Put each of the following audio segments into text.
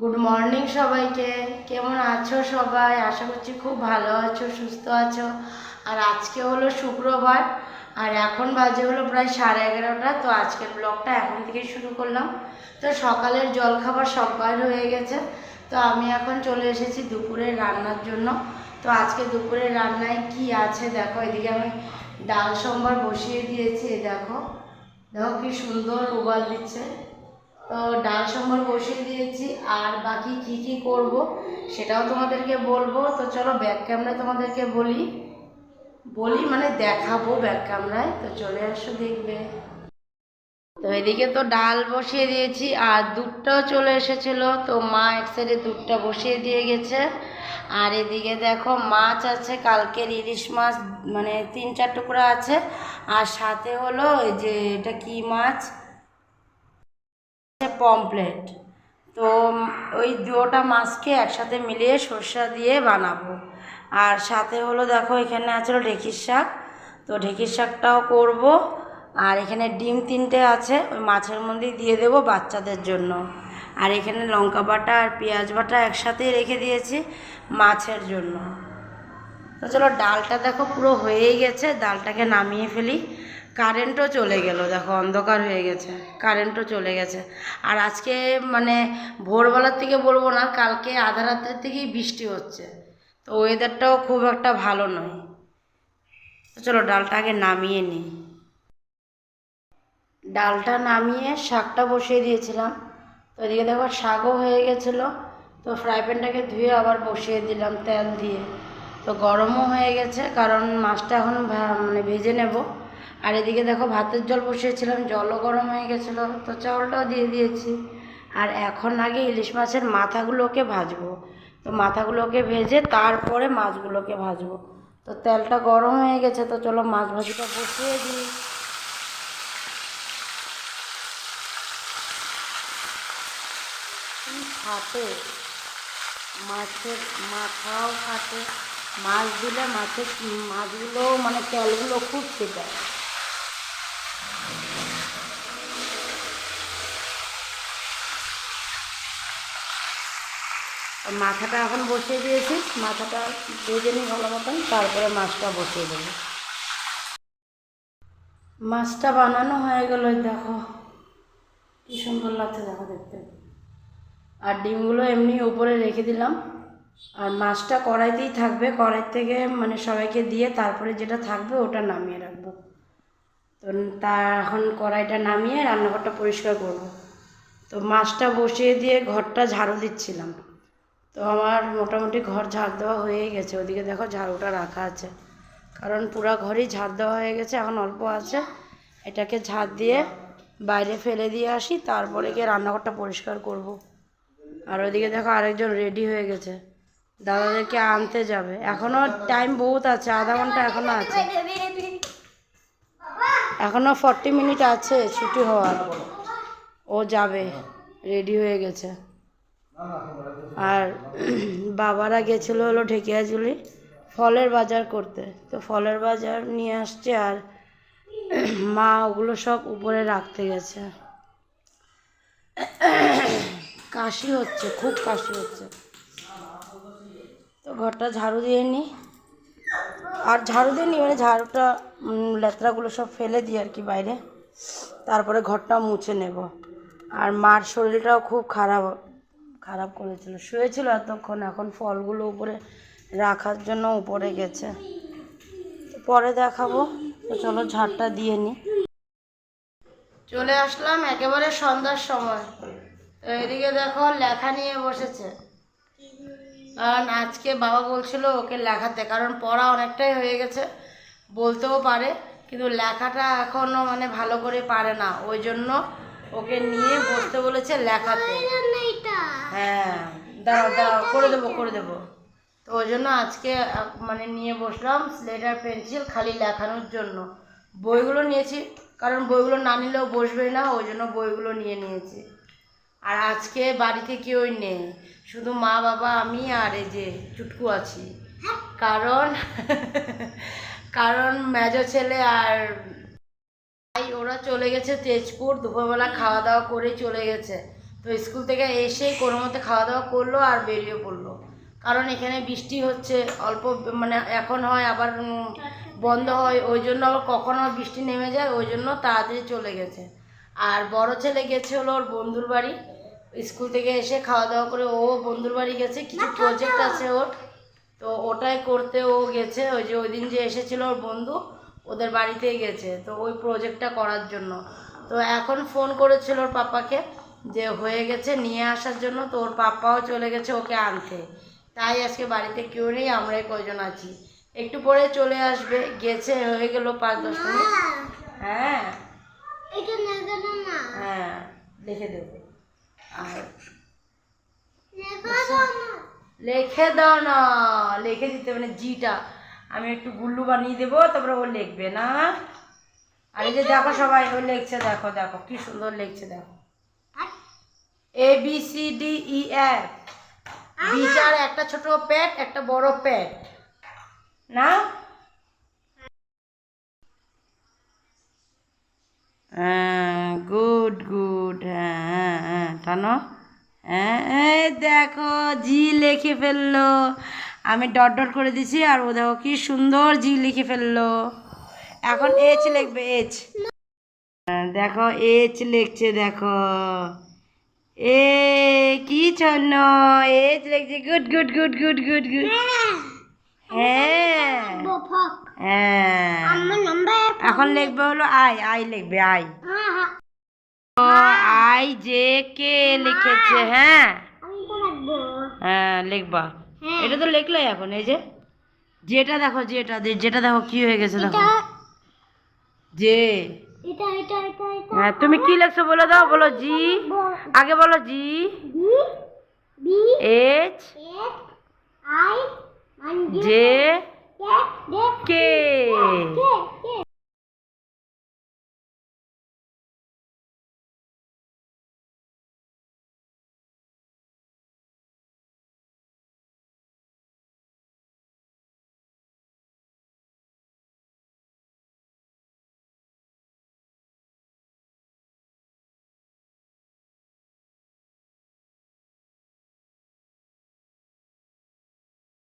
Good morning সবাইকে। কেমন আছো সবাই? আশা করছি খুব ভালো আছো, সুস্থ আছো। আর আজকে হলো শুক্রবার, আর এখন বাজে হলো প্রায় সাড়ে এগারোটা। তো আজকের ব্লগটা এখন থেকে শুরু করলাম। তো সকালের জলখাবার সকাল হয়ে গেছে। তো আমি এখন চলে এসেছি দুপুরের রান্নার জন্য। তো আজকে দুপুরের রান্নায় কি আছে দেখো, এদিকে আমি ডাল সম্বার বসিয়ে দিয়েছি দেখো। দেখো কি সুন্দর উবাল দিচ্ছে। তো ডাল সম্বর বসিয়ে দিয়েছি, আর বাকি কি কি করব সেটাও তোমাদেরকে বলব। তো চলো ব্যাক ক্যামেরা তোমাদেরকে বলি। বলি মানে দেখাবো ব্যাক ক্যামেরায় তো চলে আসো দেখবে। তো এদিকে তো ডাল বসিয়ে দিয়েছি, আর দুধটাও চলে এসেছিল। তো মা এক সাইডে দুধটা বসিয়ে দিয়ে গেছে। আর এদিকে দেখো মাছ আছে কালকের ইলিশ মাছ মানে তিন চার টুকরা আছে। আর সাথে হলো যে এটা কি মাছ? পমপ্লেট তো ওই দুটা মাছকে একসাথে মিলিয়ে সর্ষা দিয়ে বানাবো। আর সাথে হলো দেখো, এখানে আছে ঢেঁকির শাক। তো ঢেঁকির শাকটাও করব। আর এখানে ডিম তিনটে আছে, ওই মাছের মধ্যেই দিয়ে দেবো বাচ্চাদের জন্য। আর এখানে লঙ্কা বাটা আর পেঁয়াজ বাটা একসাথেই রেখে দিয়েছি মাছের জন্য। তো চলো, ডালটা দেখো পুরো হয়েই গেছে, ডালটাকে নামিয়ে ফেলি। কারেন্টও চলে গেল, দেখো অন্ধকার হয়ে গেছে, কারেন্টও চলে গেছে। আর আজকে মানে ভোরবেলার থেকে বলব না, কালকে আধা রাত্রের থেকেই বৃষ্টি হচ্ছে। তো ওয়েদারটাও খুব একটা ভালো নয়। চলো ডালটা আগে নামিয়ে নিই। ডালটা নামিয়ে শাকটা বসিয়ে দিয়েছিলাম। তো এদিকে দেখো শাকও হয়ে গেছিল। তো ফ্রাই প্যানটাকে ধুয়ে আবার বসিয়ে দিলাম তেল দিয়ে। তো গরমও হয়ে গেছে, কারণ মাছটা এখন মানে ভেজে নেব। আর এদিকে দেখো ভাতের জল বসিয়েছিলাম, জলও গরম হয়ে গেছিল, তো চাউলটাও দিয়ে দিয়েছি। আর এখন আগে ইলিশ মাছের মাথাগুলোকে ভাজবো। তো মাথাগুলোকে ভেজে তারপরে মাছগুলোকে ভাজবো। তো তেলটা গরম হয়ে গেছে, তো চলো মাছ ভাজিটা বসিয়ে দিই। ফাটে? মাছের মাথাও ফাটে। মাছ দিলে মাছের মাছগুলো মানে তেলগুলো খুব ছিটায় মাথাটা এখন বসিয়ে দিয়েছি। মাথাটা ভেজে নিই ভালো মতন, তারপরে মাছটা বসিয়ে দেবো। মাছটা বানানো হয়ে গেল দেখো। কি সুন্দর লাগছে, দেখো দেখতে। আর ডিমগুলো এমনি উপরে রেখে দিলাম। আর মাছটা কড়াইতেই থাকবে। কড়াই থেকে মানে সবাইকে দিয়ে তারপরে যেটা থাকবে ওটা নামিয়ে রাখব। তো তা এখন কড়াইটা নামিয়ে রান্নাঘরটা পরিষ্কার করব। তো মাছটা বসিয়ে দিয়ে ঘরটা ঝাড়ু দিচ্ছিলাম। তো আমার মোটামুটি ঘর ঝাড় দেওয়া হয়ে গেছে। ওদিকে দেখো ঝাড়ুটা রাখা আছে। কারণ পুরো ঘরই ঝাড় দেওয়া হয়ে গেছে, এখন অল্প আছে। এটাকে ঝাড় দিয়ে বাইরে ফেলে দিয়ে আসি, তারপরে গিয়ে রান্নাঘরটা পরিষ্কার করব। আর ওদিকে দেখো আরেকজন রেডি হয়ে গেছে। দাদাদেরকে আনতে যাবে। এখনও টাইম বহুত আছে, আধা ঘণ্টা এখনও আছে। এখনও ফর্টি মিনিট আছে ছুটি হওয়ার। ও যাবে, রেডি হয়ে গেছে। আর বাবারা গেছিল হলো ঢেকিয়াজুলি, ফলের বাজার করতে। তো ফলের বাজার নিয়ে আসছে আর মা ওগুলো সব উপরে রাখতে গেছে। কাশি হচ্ছে, খুব কাশি হচ্ছে। তো ঘরটা ঝাড়ু দিয়ে নিই আর ঝাড়ু দিয়ে নিই মানে ঝাড়ুটা লেতরাগুলো সব ফেলে দিই আর কি বাইরে। তারপরে ঘরটা মুছে নেব। আর মার শরীরটাও খুব খারাপ খারাপ করেছিল। শুয়েছিল এতক্ষণ, এখন ফলগুলো উপরে রাখার জন্য উপরে গেছে। পরে দেখাবো। তো চলো ঝাড়টা দিয়ে নি। চলে আসলাম একেবারে সন্ধ্যার সময়। তো এদিকে দেখো লেখা নিয়ে বসেছে। কারণ আজকে বাবা বলছিল ওকে লেখাতে, কারণ পড়া অনেকটাই হয়ে গেছে, বলতেও পারে, কিন্তু লেখাটা এখনও মানে ভালো করে পারে না। ওই জন্য ওকে নিয়ে বসতে বলেছে লেখাতে। হ্যাঁ দাঁড়াও দাঁড়াও করে দেবো করে দেবো। তো ওই জন্য আজকে মানে নিয়ে বসলাম স্লেট আর পেন্সিল খালি লেখানোর জন্য। বইগুলো নিয়েছি কারণ বইগুলো না নিলেও বসবে না ওই জন্য বইগুলো নিয়ে নিয়েছি। আর আজকে বাড়িতে কেউই নেই শুধু মা বাবা আমি আর এই যে চুটকু আছি। কারণ কারণ মেজো ছেলে আর ভাই ওরা চলে গেছে তেজপুর দুপুরবেলা খাওয়া দাওয়া করে চলে গেছে। তো স্কুল থেকে এসেই কোনো মতে খাওয়া দাওয়া করল আর বেরিয়ে পড়ল। কারণ এখানে বৃষ্টি হচ্ছে অল্প মানে এখন হয় আবার বন্ধ হয় ওই জন্য আবার কখনো বৃষ্টি নেমে যায় ওই জন্য তাড়াতাড়ি চলে গেছে। আর বড় ছেলে গেছে হলো ওর বন্ধুর বাড়ি। স্কুল থেকে এসে খাওয়া দাওয়া করে ও বন্ধুর বাড়ি গেছে কিছু প্রজেক্ট আছে ওর। তো ওটাই করতে ও গেছে ওই যে ওই দিন যে এসেছিল ওর বন্ধু ওদের বাড়িতেই গেছে। তো ওই প্রজেক্টটা করার জন্য। তো এখন ফোন করেছিল ওর পাপাকে যে হয়ে গেছে নিয়ে আসার জন্য তো ওর পাপাও চলে গেছে ওকে আনতে। তাই আজকে বাড়িতে কেউ নেই আমরাই কয়জন আছি। একটু পরে চলে আসবে গেছে হয়ে গেল পাঁচ দশ মিনিট। হ্যাঁ। হ্যাঁ লিখে দেবো। আর লিখে দাও না। লিখে দিতে মানে জিটা। আমি একটু গুল্লু বানিয়ে দেবো তারপরে ও লিখবে না। আর এই যে দেখো সবাই ও লিখছে দেখো দেখো কি সুন্দর লিখছে দেখো। A B C D E F bitter একটা ছোট প্যাট একটা বড় প্যাট না? গুড গুড হ্যাঁ হ্যাঁ হ্যাঁ টানো। হ্যাঁ এই দেখো জি লিখে ফেলল। আমি ডট ডট করে দিছি আর ও দেখো কি সুন্দর জি লিখে ফেলল। এখন এইচ লিখবে এইচ দেখো এইচ লিখছে দেখো। এ, কি জন্য? এইচ লিখছে good good good good good good. হ্যাঁ। হ্যাঁ। এখন লিখবে হলো আই আই লিখবে, আই। আই জে কে লিখেছে হ্যাঁ। হ্যাঁ লিখবা। এটা তো লিখলাই এখন, এই যে। যেটা দেখো, যেটা যেটা দেখো, কি হয়ে গেছে দেখো। যে হ্যাঁ তুমি কি লেখছো বলে দাও বলো জি। আগে বলো জি। এইচ। আই জে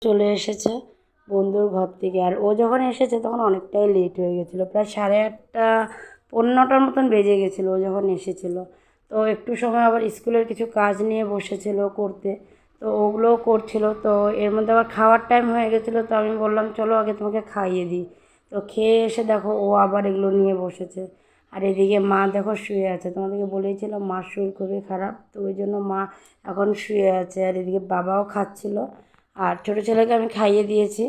চলে এসেছে বন্ধুর ঘর থেকে। আর ও যখন এসেছে তখন অনেকটাই লেট হয়ে গেছিল, প্রায় সাড়ে আটটা পনেরো নটার মতন বেজে গেছিল ও যখন এসেছিল। তো একটু সময় আবার স্কুলের কিছু কাজ নিয়ে বসেছিল করতে, তো ওগুলোও করছিল। তো এর মধ্যে আবার খাওয়ার টাইম হয়ে গেছিল, তো আমি বললাম, চলো আগে তোমাকে খাইয়ে দিই। তো খেয়ে এসে দেখো ও আবার এগুলো নিয়ে বসেছে। আর এদিকে মা দেখো শুয়ে আছে, তোমাদেরকে বলেছিলাম মার শরীর খুবই খারাপ, তো ওই জন্য মা এখন শুয়ে আছে। আর এদিকে বাবাও খাচ্ছিল আর ছোটো ছেলেকে আমি খাইয়ে দিয়েছি।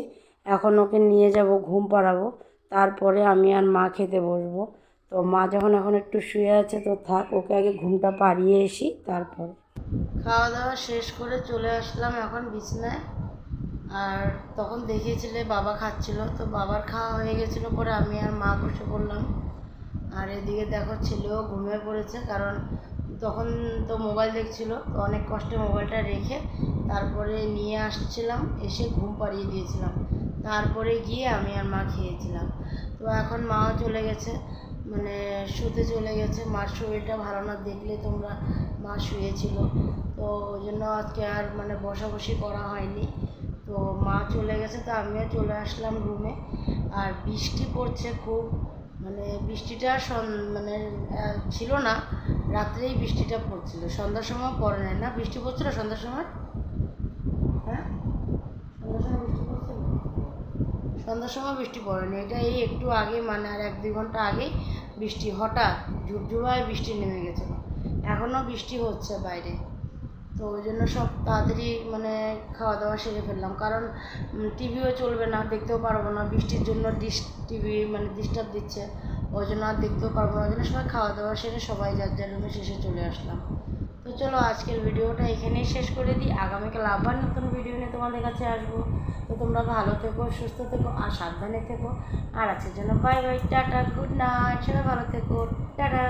এখন ওকে নিয়ে যাব, ঘুম পাড়াবো। তারপরে আমি আর মা খেতে বসবো। তো মা যখন এখন একটু শুয়ে আছে, তো থাক, ওকে আগে ঘুমটা পাড়িয়ে এসি, তারপর। খাওয়া দাওয়া শেষ করে চলে আসলাম এখন বিছনায়। আর তখন দেখিয়েছিলে বাবা খাচ্ছিল, তো বাবার খাওয়া হয়ে গেছিল পরে আমি আর মা বসে পড়লাম। আর এদিকে দেখো ছেলেও ঘুমিয়ে পড়েছে, কারণ তখন তো মোবাইল দেখছিল, তো অনেক কষ্টে মোবাইলটা রেখে তারপরে নিয়ে আসছিলাম, এসে ঘুম পাড়িয়ে দিয়েছিলাম। তারপরে গিয়ে আমি আর মা খেয়েছিলাম। তো এখন মাও চলে গেছে মানে শুতে চলে গেছে। মার শরীরটা ভালো না, দেখলে তোমরা মা শুয়েছিল। তো ওই জন্য আজকে আর মানে বসাবসি করা হয়নি। তো মা চলে গেছে, তো আমিও চলে আসলাম রুমে। আর বৃষ্টি পড়ছে খুব মানে বৃষ্টিটা মানে ছিল না। রাত্রেই বৃষ্টিটা পড়ছিল। সন্ধ্যার সময় পড়ে নাই না? বৃষ্টি পড়ছিল? সন্ধ্যার সময়? হ্যাঁ? সন্ধ্যার সময় বৃষ্টি পড়ছিল? সন্ধ্যার সময় বৃষ্টি পড়েনি এটা এই একটু আগে মানে আর এক দুই ঘণ্টা আগেই বৃষ্টি হঠাৎ ঝুরঝুরায় বৃষ্টি নেমে গেছে এখনও বৃষ্টি হচ্ছে বাইরে। তো ওই জন্য সব তাড়াতাড়ি মানে খাওয়া দাওয়া সেরে ফেললাম। কারণ টিভিও চলবে না দেখতেও পারব না। বৃষ্টির জন্য ডিস টিভি মানে ডিস্টার্ব দিচ্ছে। ওই জন্য আর দেখতেও পারব না। ওই জন্য সবাই খাওয়া দাওয়া সেরে সবাই যার যার রুমে শেষে চলে আসলাম। তো চলো আজকের ভিডিওটা এখানেই শেষ করে দিই। আগামীকাল আবার নতুন ভিডিও নিয়ে তোমাদের কাছে আসব। তো তোমরা ভালো থেকো, সুস্থ থেকো আর সাবধানে থেকো। আর আজকের জন্য bye bye tata good night সবাই ভালো থেকো, টাটা।